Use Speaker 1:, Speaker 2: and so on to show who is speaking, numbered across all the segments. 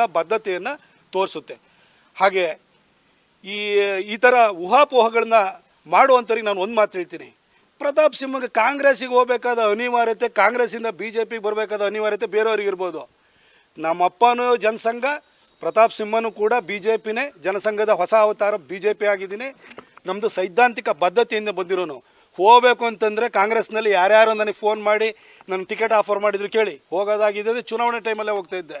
Speaker 1: ನ ಬದ್ಧತೆಯನ್ನು ತೋರಿಸುತ್ತೆ. ಹಾಗೆ ಈ ಈ ಥರ ಊಹಾಪೋಹಗಳನ್ನ ಮಾಡುವಂಥವ್ರಿಗೆ ನಾನು ಒಂದು ಮಾತು ಹೇಳ್ತೀನಿ. ಪ್ರತಾಪ್ ಸಿಂಹಗೆ ಕಾಂಗ್ರೆಸ್ಸಿಗೆ ಹೋಗಬೇಕಾದ ಅನಿವಾರ್ಯತೆ, ಕಾಂಗ್ರೆಸ್ಸಿಂದ ಬಿ ಜೆ ಪಿಗೆ ಬರಬೇಕಾದ ಅನಿವಾರ್ಯತೆ ಬೇರೆಯವ್ರಿಗೆ ಇರ್ಬೋದು. ನಮ್ಮಪ್ಪನೂ ಜನಸಂಘ, ಪ್ರತಾಪ್ ಸಿಂಹನೂ ಕೂಡ ಬಿ ಜೆ ಪಿನೇ ಜನಸಂಘದ ಹೊಸ ಅವತಾರ ಬಿ ಜೆ ಪಿ ಆಗಿದ್ದೀನಿ. ನಮ್ಮದು ಸೈದ್ಧಾಂತಿಕ ಬದ್ಧತೆಯಿಂದ ಬಂದಿರೋನು. ಹೋಗಬೇಕು ಅಂತಂದರೆ ಕಾಂಗ್ರೆಸ್ನಲ್ಲಿ ಯಾರ್ಯಾರು ನನಗೆ ಫೋನ್ ಮಾಡಿ ನನ್ನ ಟಿಕೆಟ್ ಆಫರ್ ಮಾಡಿದ್ರು ಕೇಳಿ. ಹೋಗೋದಾಗಿದ್ದರೆ ಚುನಾವಣೆ ಟೈಮಲ್ಲೇ ಹೋಗ್ತಾ ಇದ್ದೆ.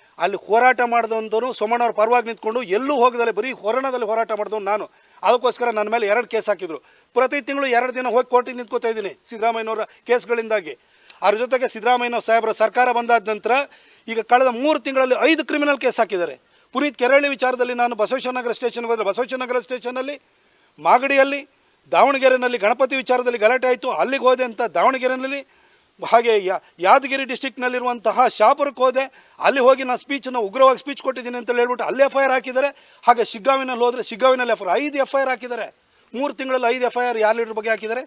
Speaker 1: ಅಲ್ಲಿ ಹೋರಾಟ ಮಾಡಿದಂಥವ್ರು ಸೋಮಣ್ಣವ್ರ ಪರವಾಗಿ ನಿಂತ್ಕೊಂಡು ಎಲ್ಲೂ ಹೋಗದಲ್ಲೇ, ಬರೀ ಹೊರಣದಲ್ಲಿ ಹೋರಾಟ ಮಾಡಿದವನು ನಾನು. ಅದಕ್ಕೋಸ್ಕರ ನನ್ನ ಮೇಲೆ ಎರಡು ಕೇಸ್ ಹಾಕಿದ್ರು. ಪ್ರತಿ ತಿಂಗಳು ಎರಡು ದಿನ ಹೋಗಿ ಕೋರ್ಟಿಗೆ ನಿಂತ್ಕೋತಾ ಇದ್ದೀನಿ ಸಿದ್ದರಾಮಯ್ಯನವರ ಕೇಸ್ಗಳಿಂದಾಗಿ. ಅದ್ರ ಜೊತೆಗೆ ಸಿದ್ದರಾಮಯ್ಯ ಸಾಹೇಬರ ಸರ್ಕಾರ ಬಂದಾದ ನಂತರ ಈಗ ಕಳೆದ ಮೂರು ತಿಂಗಳಲ್ಲಿ ಐದು ಕ್ರಿಮಿನಲ್ ಕೇಸ್ ಹಾಕಿದ್ದಾರೆ. ಪುನೀತ್ ಕೆರಳಿ ವಿಚಾರದಲ್ಲಿ ನಾನು ಬಸವೇಶ್ವರನಗರ ಸ್ಟೇಷನ್ಗೆ ಹೋದರೆ ಬಸವೇಶ್ವರನಗರ ಸ್ಟೇಷನಲ್ಲಿ ಮಾಗಡಿಯಲ್ಲಿ ದಾವಣಗೆರೆಯಲ್ಲಿ ಗಣಪತಿ ವಿಚಾರದಲ್ಲಿ ಗಲಾಟೆ ಆಯಿತು. ಅಲ್ಲಿಗೆ ಹೋದೆ ಅಂತ ದಾವಣಗೆರೆಯಲ್ಲಿ ಹಾಗೆ ಯಾದಗಿರಿ ಡಿಸ್ಟಿಕ್ನಲ್ಲಿರುವಂತಹ ಶಾಪುರಕ್ಕೆ ಹೋದೆ. ಅಲ್ಲಿ ಹೋಗಿ ನಾನು ಸ್ಪೀಚನ್ನು ಉಗ್ರವಾಗಿ ಸ್ಪೀಚ್ ಕೊಟ್ಟಿದ್ದೀನಿ ಅಂತ ಹೇಳ್ಬಿಟ್ಟು ಅಲ್ಲಿ ಎಫ್ ಐ ಆರ್ ಹಾಕಿದ್ದಾರೆ. ಹಾಗೆ ಶಿಗ್ಗಾವಿನಲ್ಲಿ ಹೋದರೆ ಶಿಗ್ಗಾವಿನಲ್ಲಿ ಎಫ್ ಐ ಐದು ಎಫ್ ಐ ಆರ್ ಹಾಕಿದ್ದಾರೆ. ಮೂರು ತಿಂಗಳಲ್ಲಿ ಐದು ಎಫ್ ಐ ಆರ್ ಯಾರು ಲೀಡರ್ ಬಗ್ಗೆ ಹಾಕಿದ್ದಾರೆ?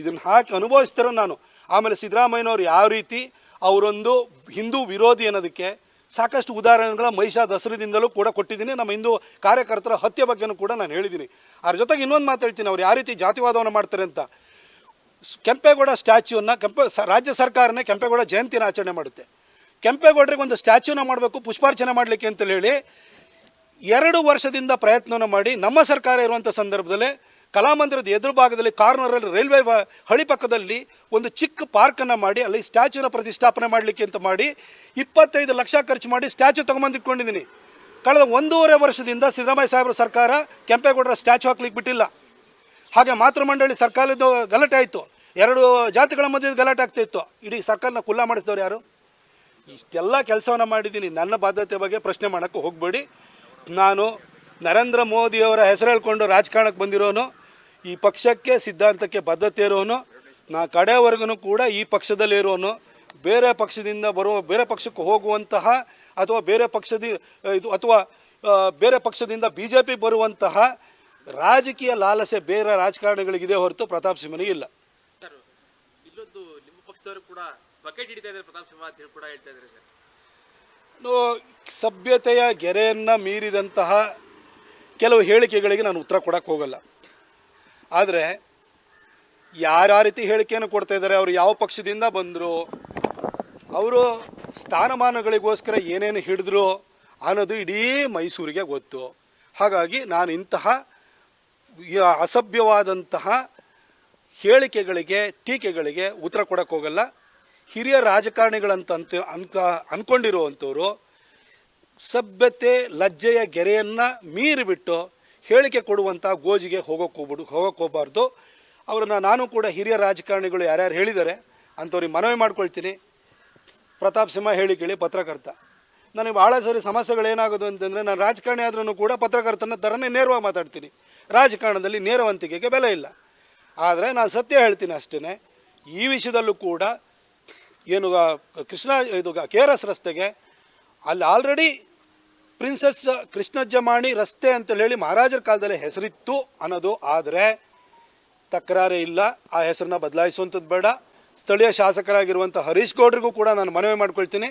Speaker 1: ಇದನ್ನು ಹಾಕಿ ಅನುಭವಿಸ್ತಿರೋ ನಾನು. ಆಮೇಲೆ ಸಿದ್ದರಾಮಯ್ಯನವ್ರು ಯಾವ ರೀತಿ ಅವರೊಂದು ಹಿಂದೂ ವಿರೋಧಿ ಅನ್ನೋದಕ್ಕೆ ಸಾಕಷ್ಟು ಉದಾಹರಣೆಗಳ ಮಹಿಷಾ ದಸರದಿಂದಲೂ ಕೂಡ ಕೊಟ್ಟಿದ್ದೀನಿ. ನಮ್ಮ ಹಿಂದೂ ಕಾರ್ಯಕರ್ತರ ಹತ್ಯೆ ಬಗ್ಗೆನೂ ಕೂಡ ನಾನು ಹೇಳಿದ್ದೀನಿ. ಅದ್ರ ಜೊತೆಗೆ ಇನ್ನೊಂದು ಮಾತು ಹೇಳ್ತೀನಿ. ಅವ್ರು ಯಾವ ರೀತಿ ಜಾತಿವಾದವನ್ನು ಮಾಡ್ತಾರೆ ಅಂತ. ಕೆಂಪೇಗೌಡ ಸ್ಟ್ಯಾಚ್ಯೂನ ಕೆಂಪ ರಾಜ್ಯ ಸರ್ಕಾರನೇ ಕೆಂಪೇಗೌಡ ಜಯಂತಿನ ಆಚರಣೆ ಮಾಡುತ್ತೆ. ಕೆಂಪೇಗೌಡರಿಗೆ ಒಂದು ಸ್ಟ್ಯಾಚ್ಯೂನ ಮಾಡಬೇಕು, ಪುಷ್ಪಾರ್ಚನೆ ಮಾಡಲಿಕ್ಕೆ ಅಂತೇಳಿ ಹೇಳಿ ಎರಡು ವರ್ಷದಿಂದ ಪ್ರಯತ್ನವನ್ನು ಮಾಡಿ ನಮ್ಮ ಸರ್ಕಾರ ಇರುವಂಥ ಸಂದರ್ಭದಲ್ಲಿ ಕಲಾಮಂದಿರದ ಎದುರು ಭಾಗದಲ್ಲಿ ಕಾರ್ನರಲ್ಲಿ ರೈಲ್ವೆ ಹಳಿ ಪಕ್ಕದಲ್ಲಿ ಒಂದು ಚಿಕ್ಕ ಪಾರ್ಕನ್ನು ಮಾಡಿ, ಅಲ್ಲಿ ಸ್ಟ್ಯಾಚ್ಯೂನ ಪ್ರತಿಷ್ಠಾಪನೆ ಮಾಡಲಿಕ್ಕೆ ಅಂತ ಮಾಡಿ ಇಪ್ಪತ್ತೈದು ಲಕ್ಷ ಖರ್ಚು ಮಾಡಿ ಸ್ಟ್ಯಾಚ್ಯೂ ತೊಗೊಂಬಂದಿಟ್ಕೊಂಡಿದ್ದೀನಿ. ಕಳೆದ ಒಂದೂವರೆ ವರ್ಷದಿಂದ ಸಿದ್ದರಾಮಯ್ಯ ಸಾಹೇಬ್ರ ಸರ್ಕಾರ ಕೆಂಪೇಗೌಡರ ಸ್ಟ್ಯಾಚ್ಯೂ ಹಾಕ್ಲಿಕ್ಕೆ ಬಿಟ್ಟಿಲ್ಲ. ಹಾಗೆ ಮಾತೃಮಂಡಳಿ ಸರ್ಕಾರದ ಗಲಾಟೆ ಆಯಿತು. ಎರಡು ಜಾತಿಗಳ ಮಧ್ಯೆ ಗಲಾಟೆ ಆಗ್ತಾ ಇತ್ತು. ಇಡೀ ಸರ್ಕಾರನ ಕುಲ್ಲ ಮಾಡಿಸಿದವ್ರು ಯಾರು? ಇಷ್ಟೆಲ್ಲ ಕೆಲಸವನ್ನು ಮಾಡಿದ್ದೀನಿ. ನನ್ನ ಬಾಧ್ಯತೆ ಬಗ್ಗೆ ಪ್ರಶ್ನೆ ಮಾಡೋಕ್ಕೆ ಹೋಗಬೇಡಿ. ನಾನು ನರೇಂದ್ರ ಮೋದಿಯವರ ಹೆಸರು ಹೇಳ್ಕೊಂಡು ರಾಜಕಾರಣಕ್ಕೆ ಬಂದಿರೋನು. ಈ ಪಕ್ಷಕ್ಕೆ ಸಿದ್ಧಾಂತಕ್ಕೆ ಬದ್ಧತೆ ಇರೋನು. ನಾ ಕಡೆವರೆಗೂ ಕೂಡ ಈ ಪಕ್ಷದಲ್ಲಿ ಇರೋನು. ಬೇರೆ ಪಕ್ಷದಿಂದ ಬರುವ, ಬೇರೆ ಪಕ್ಷಕ್ಕೆ ಹೋಗುವಂತಹ ಅಥವಾ ಬೇರೆ ಪಕ್ಷದ, ಇದು ಅಥವಾ ಬೇರೆ ಪಕ್ಷದಿಂದ ಬಿ ಜೆ ಪಿ ಬರುವಂತಹ ರಾಜಕೀಯ ಲಾಲಸೆ ಬೇರೆ ರಾಜಕಾರಣಿಗಳಿಗಿದೆ ಹೊರತು ಪ್ರತಾಪ್ ಸಿಂಹನಿಗೆ ಇಲ್ಲ.
Speaker 2: ಇಲ್ಲೊಂದು ನಿಮ್ಮ ಪಕ್ಷದವರು ಕೂಡ ಬಕೆಟ್ ಹಿಡಿತಾ ಇದ್ದಾರೆ ಪ್ರತಾಪ್ ಸಿಂಹ ಅಂತ ಹೇಳಿ ಕೂಡ ಹೇಳ್ತಾ ಇದ್ದಾರೆ ಸರ್.
Speaker 1: ಇನ್ನು ಸಭ್ಯತೆಯ ಗೆರೆಯನ್ನು ಮೀರಿದಂತಹ ಕೆಲವು ಹೇಳಿಕೆಗಳಿಗೆ ನಾನು ಉತ್ತರ ಕೊಡಕ್ಕೆ ಹೋಗಲ್ಲ. ಆದರೆ ಯಾರ್ಯಾವ ರೀತಿ ಹೇಳಿಕೆಯನ್ನು ಕೊಡ್ತಾ ಇದ್ದಾರೆ ಅವರು ಯಾವ ಪಕ್ಷದಿಂದ ಬಂದರು ಅವರು ಸ್ಥಾನಮಾನಗಳಿಗೋಸ್ಕರ ಏನೇನು ಹಿಡಿದ್ರು ಅನ್ನೋದು ಇಡೀ ಮೈಸೂರಿಗೆ ಗೊತ್ತು. ಹಾಗಾಗಿ ನಾನು ಇಂತಹ ಅಸಭ್ಯವಾದಂತಹ ಹೇಳಿಕೆಗಳಿಗೆ, ಟೀಕೆಗಳಿಗೆ ಉತ್ತರ ಕೊಡಕ್ಕೆ ಹೋಗಲ್ಲ. ಹಿರಿಯ ರಾಜಕಾರಣಿಗಳಂತ ಅಂತ ಅನ್ಕ ಅಂದ್ಕೊಂಡಿರುವಂಥವ್ರು ಸಭ್ಯತೆ, ಲಜ್ಜೆಯ ಗೆರೆಯನ್ನು ಮೀರಿಬಿಟ್ಟು ಹೇಳಿಕೆ ಕೊಡುವಂಥ ಗೋಜಿಗೆ ಹೋಗೋಕೆ ಹೋಗ್ಬಿಡು, ಹೋಗೋಕೆ ಹೋಗಬಾರ್ದು. ಅವ್ರನ್ನ ನಾನು ಕೂಡ ಹಿರಿಯ ರಾಜಕಾರಣಿಗಳು ಯಾರ್ಯಾರು ಹೇಳಿದ್ದಾರೆ, ಅಂಥವ್ರಿಗೆ ಮನವಿ ಮಾಡ್ಕೊಳ್ತೀನಿ. ಪ್ರತಾಪ್ ಸಿಂಹ ಹೇಳಿ ಕೇಳಿ, ಪತ್ರಕರ್ತ. ನನಗೆ ಭಾಳ ಸರಿ ಸಮಸ್ಯೆಗಳೇನಾಗೋದು ಅಂತಂದರೆ, ನಾನು ರಾಜಕಾರಣಿ ಆದ್ರೂ ಕೂಡ ಪತ್ರಕರ್ತನ ಥರನೇ ನೇರವಾಗಿ ಮಾತಾಡ್ತೀನಿ. ರಾಜಕಾರಣದಲ್ಲಿ ನೇರವಂತಿಕೆಗೆ ಬೆಲೆ ಇಲ್ಲ. ಆದರೆ ನಾನು ಸತ್ಯ ಹೇಳ್ತೀನಿ ಅಷ್ಟೇ ಈ ವಿಷಯದಲ್ಲೂ ಕೂಡ ಏನು ಕೃಷ್ಣ, ಇದು ಕೆ ಆರ್ ಎಸ್ ರಸ್ತೆಗೆ ಅಲ್ಲಿ ಆಲ್ರೆಡಿ ಪ್ರಿನ್ಸಸ್ ಕೃಷ್ಣಜ್ಜಮಾಣಿ ರಸ್ತೆ ಅಂತೇಳಿ ಹೇಳಿ ಮಹಾರಾಜರ ಕಾಲದಲ್ಲಿ ಹೆಸರಿತ್ತು ಅನ್ನೋದು. ಆದರೆ ತಕರಾರೇ ಇಲ್ಲ. ಆ ಹೆಸರನ್ನ ಬದಲಾಯಿಸುವಂಥದ್ದು ಬೇಡ. ಸ್ಥಳೀಯ ಶಾಸಕರಾಗಿರುವಂಥ ಹರೀಶ್ ಗೌಡ್ರಿಗೂ ಕೂಡ ನಾನು ಮನವಿ ಮಾಡ್ಕೊಳ್ತೀನಿ.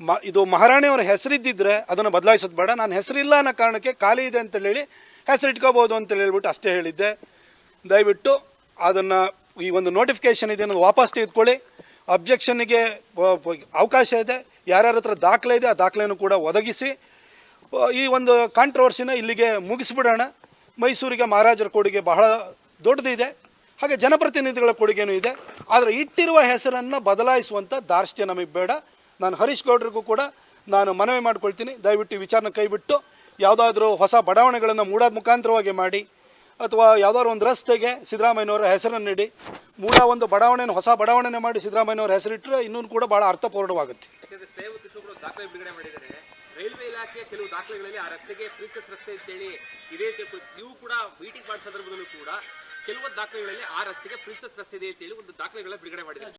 Speaker 1: ಮ, ಇದು ಮಹಾರಾಣಿಯವರ ಹೆಸರಿದ್ದಿದ್ರೆ ಅದನ್ನು ಬದಲಾಯಿಸೋದು ಬೇಡ. ನಾನು ಹೆಸರಿಲ್ಲ ಅನ್ನೋ ಕಾರಣಕ್ಕೆ ಖಾಲಿ ಇದೆ ಅಂತ ಹೇಳಿ ಹೆಸರು ಇಟ್ಕೋಬೋದು ಅಂತ ಹೇಳ್ಬಿಟ್ಟು ಅಷ್ಟೇ ಹೇಳಿದ್ದೆ. ದಯವಿಟ್ಟು ಅದನ್ನು ಈ ಒಂದು ನೋಟಿಫಿಕೇಷನ್ ಇದೆ ಅನ್ನೋದು ವಾಪಸ್ ತೆಗೆದುಕೊಳ್ಳಿ. ಅಬ್ಜೆಕ್ಷನ್ನಿಗೆ ಅವಕಾಶ ಇದೆ. ಯಾರ್ಯಾರ ಹತ್ರ ದಾಖಲೆ ಇದೆ, ಆ ದಾಖಲೆಯನ್ನು ಕೂಡ ಒದಗಿಸಿ. ಈ ಒಂದು ಕಾಂಟ್ರವರ್ಸಿನ ಇಲ್ಲಿಗೆ ಮುಗಿಸ್ಬಿಡೋಣ. ಮೈಸೂರಿಗೆ ಮಹಾರಾಜರ ಕೊಡುಗೆ ಬಹಳ ದೊಡ್ಡದಿದೆ. ಹಾಗೆ ಜನಪ್ರತಿನಿಧಿಗಳ ಕೊಡುಗೆನೂ ಇದೆ. ಆದರೆ ಇಟ್ಟಿರುವ ಹೆಸರನ್ನು ಬದಲಾಯಿಸುವಂಥ ದಾರ್ಷ್ಟ್ಯ ನಮಗೆ ಬೇಡ. ನಾನು ಹರೀಶ್ ಗೌಡ್ರಿಗೂ ಕೂಡ ನಾನು ಮನವಿ ಮಾಡ್ಕೊಳ್ತೀನಿ. ದಯವಿಟ್ಟು ವಿಚಾರನ ಕೈಬಿಟ್ಟು ಯಾವುದಾದ್ರೂ ಹೊಸ ಬಡಾವಣೆಗಳನ್ನು ಮೂಡಾದ ಮುಖಾಂತರವಾಗಿ ಮಾಡಿ, ಅಥವಾ ಯಾವುದಾದ್ರು ಒಂದು ರಸ್ತೆಗೆ ಸಿದ್ದರಾಮಯ್ಯನವರ ಹೆಸರನ್ನು ನೀಡಿ, ಮೂಡ ಒಂದು ಬಡಾವಣೆಯನ್ನು ಹೊಸ ಬಡಾವಣೆನೇ ಮಾಡಿ ಸಿದ್ದರಾಮಯ್ಯನವರ ಹೆಸರಿಟ್ಟರೆ ಇನ್ನೂ ಕೂಡ ಭಾಳ ಅರ್ಥಪೂರ್ಣವಾಗುತ್ತೆ.
Speaker 2: ರೈಲ್ವೆ ಕೆಲವು ದಾಖಲೆಗಳಲ್ಲಿ ಆ ರಸ್ತೆಗೆ ಪ್ರಿನ್ಸಸ್ ರಸ್ತೆ ಅಂತೇಳಿ ಇದೇ ತಿಳ್ಕೊ- ನೀವು ಕೂಡ ಮೀಟಿಂಗ್ ಮಾಡೋ ಸಂದರ್ಭದಲ್ಲೂ ಕೂಡ ಕೆಲವು ದಾಖಲೆಗಳಲ್ಲಿ ಆ ರಸ್ತೆಗೆ ಪ್ರಿನ್ಸಸ್ ರಸ್ತೆ ಇದೆ ಅಂತೇಳಿ ಒಂದು ದಾಖಲೆಗಳ ಬಿಡುಗಡೆ ಮಾಡಿದ್ದಾರೆ.